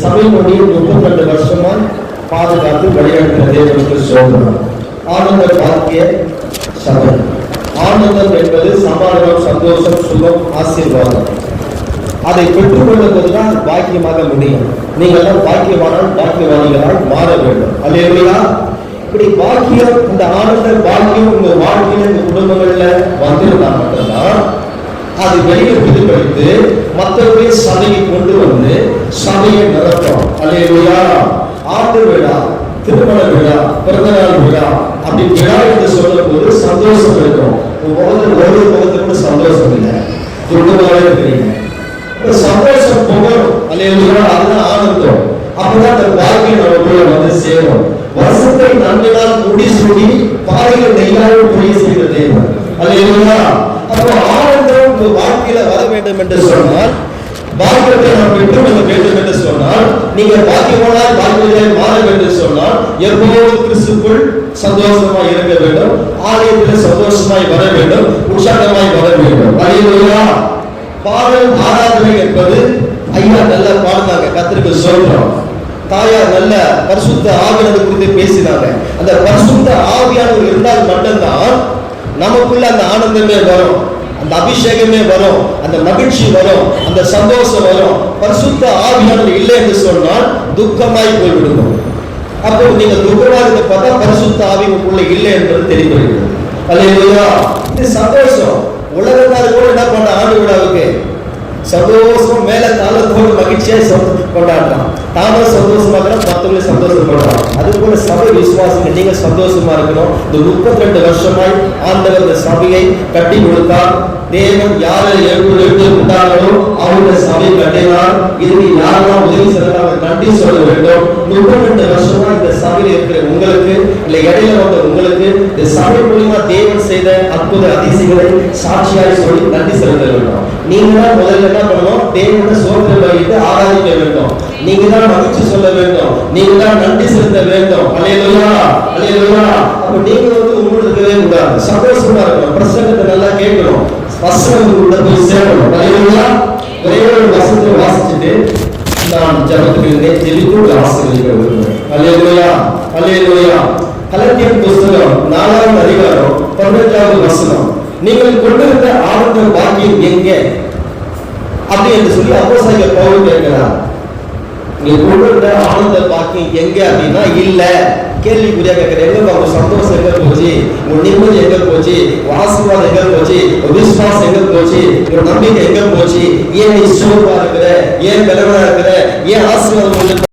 சபையினுடைய முப்பத்தி ரெண்டு வருஷமா பாதுகாத்து வழிநடத்தின தேவனுக்கு சோதனம். ஆனந்தர் பாக்கிய சபை. ஆனந்தம் என்பது சமாதானம் சந்தோஷம் சுகம் ஆசீர்வாதம். அதை பெற்றுக்கொள்ளும் போதுதான் பாக்கியமாக முடியும். நீங்கள் தான் பாக்கியவானால் பாக்கியவாதிகளால் மாற வேண்டும். அல்லையா இப்படி பாக்கியம் இந்த ஆனந்த பாக்கியம் உங்க வாழ்க்கையில இந்த குடும்பங்கள்ல வந்திருந்தா மட்டும்தான் அது வெளியே பிரதிபலித்து மற்றவர்களே சபையை சபையை நிரப்பம் அல்லையா ஆண்டு விழா திருமண விழா பிறந்தநாள் விழா அப்படி விழா என்று சொல்லும் போது சந்தோஷம் இருக்கும். உங்க முகத்தில் ஒரு முகத்தில் சந்தோஷம் இல்லை. துன்பமாக இருக்கிறீங்க. சந்தோஷம் புகழும் அல்லையா அதுதான் ஆனந்தம். அப்பதான் அந்த வாழ்க்கை நமக்குள்ள வந்து சேரும். வருஷத்தை நன்மையால் முடி சூடி பாதைகள் நெய்யாலும் புரிய செய்த தேவன். அல்லையா அப்போ ஆனந்தம் வாழ்க்கையில வர வேண்டும் என்று சொன்னால் பாக்கியத்தை நாம் பெற்று நீங்கள் நீங்க பாக்கியமானால் வாழ்க்கையிலே மாற வேண்டும் சொன்னால் எப்போதும் கிறிஸ்துக்குள் சந்தோஷமாய் இருக்க வேண்டும். ஆலயத்தில் சந்தோஷமாய் வர வேண்டும். உற்சாகமாய் வர வேண்டும். அல்லையா பாடல் ஆராதனை என்பது ஐயா நல்லா பாடுனாங்க கத்திரிக்கு சொல்றோம். தாயார் நல்ல பரிசுத்த ஆவியானது குறித்து பேசினாங்க. அந்த பரிசுத்த ஆவியானவர் இருந்தால் மட்டும்தான் நமக்குள்ள அந்த ஆனந்தமே வரும். அந்த அபிஷேகமே வரும். அந்த மகிழ்ச்சி வரும். அந்த சந்தோஷம் வரும். பரிசுத்த ஆவியானவர் என்று சொன்னால் துக்கமாய் போய்விடுவோம் அப்போ நீங்க துக்கமாக இருந்த பார்த்தா பரிசுத்த ஆவி உங்களுக்குள்ள இல்லை என்பது தெரிகிறது அல்லையா இது சந்தோஷம். உலகத்தார் கூட என்ன பண்ண? ஆண்டு விழாவுக்கு. சந்தோஷம் மேல தாளத்தோடு மகிழ்ச்சியா சொந்த- கொண்டாடுறான் தாமரை சந்தோஷமா இருக்கிறோம் மற்றவங்களை சந்தோஷப்படுறான் அது போல சபை விசுவாசங்க நீங்க சந்தோஷமா இருக்கணும். இந்த முப்பத்தி ரெண்டு வருஷமாய் ஆண்டவர் இந்த சபையை கட்டி கொடுத்தார். தேவன் யாரை எழுந்து எழுந்து அவருடைய சபை கட்டினார். இதுக்கு யாரெல்லாம் உதவி செய்யறாங்க நன்றி சொல்ல வேண்டும். முப்பத்தி ரெண்டு வருஷமா இந்த சபையில் இருக்கிற உங்களுக்கு இல்ல இடையில வந்த உங்களுக்கு இந்த சபை மூலியமா தேவன் செய்த அற்புத அதிசயங்களை சாட்சியாக சொல்லி நன்றி செலுத்த வேண்டும். நீங்க தான் முதல்ல என்ன பண்ணணும்? தேவனோட சோதனை வைத்து ஆராதிக்க வேண்டும். நீங்க தான் மகிழ்ச்சி சொல்ல வேண்டும். நீங்க தான் நன்றி செலுத்த வேண்டும். அலையலுயா அலையலுயா அப்ப நீங்க வந்து உங்களுக்கு கூடாது. சந்தோஷமா இருக்கணும். கேட்கணும் போய் சேரணும் அலையலுயா வசனத்தை வாசிச்சுட்டு நான் ஜபத்துக்கு ஜெபித்து ஆசிரியர்கள் விரும்புகிறேன் அல்லேலூயா அல்லேலூயா. கலத்தியன் புஸ்தகம் நாலாவது அதிகாரம் பதினெட்டாவது வசனம். நீங்கள் கொண்டிருந்த ஆனந்த பாக்கியம் எங்கே? அப்படி என்று சொல்லி அப்போ பவுல் கேட்கிறார். நீங்க கொண்டிருந்த ஆனந்த பாக்கியம் எங்க அப்படின்னா இல்ல. கேள்விக்குறியா கேட்கிற எங்க உங்க சந்தோஷம் எங்க போச்சு? உங்க நிம்மதி எங்க போச்சு? உங்க ஆசீர்வாதம் எங்க போச்சு? விசுவாசம் எங்க போச்சு? உங்க நம்பிக்கை எங்க போச்சு? ஏன் நீ சோர்வா இருக்கிற? ஏன் பலவனா இருக்கிற? ஏன் ஆசீர்வாதம்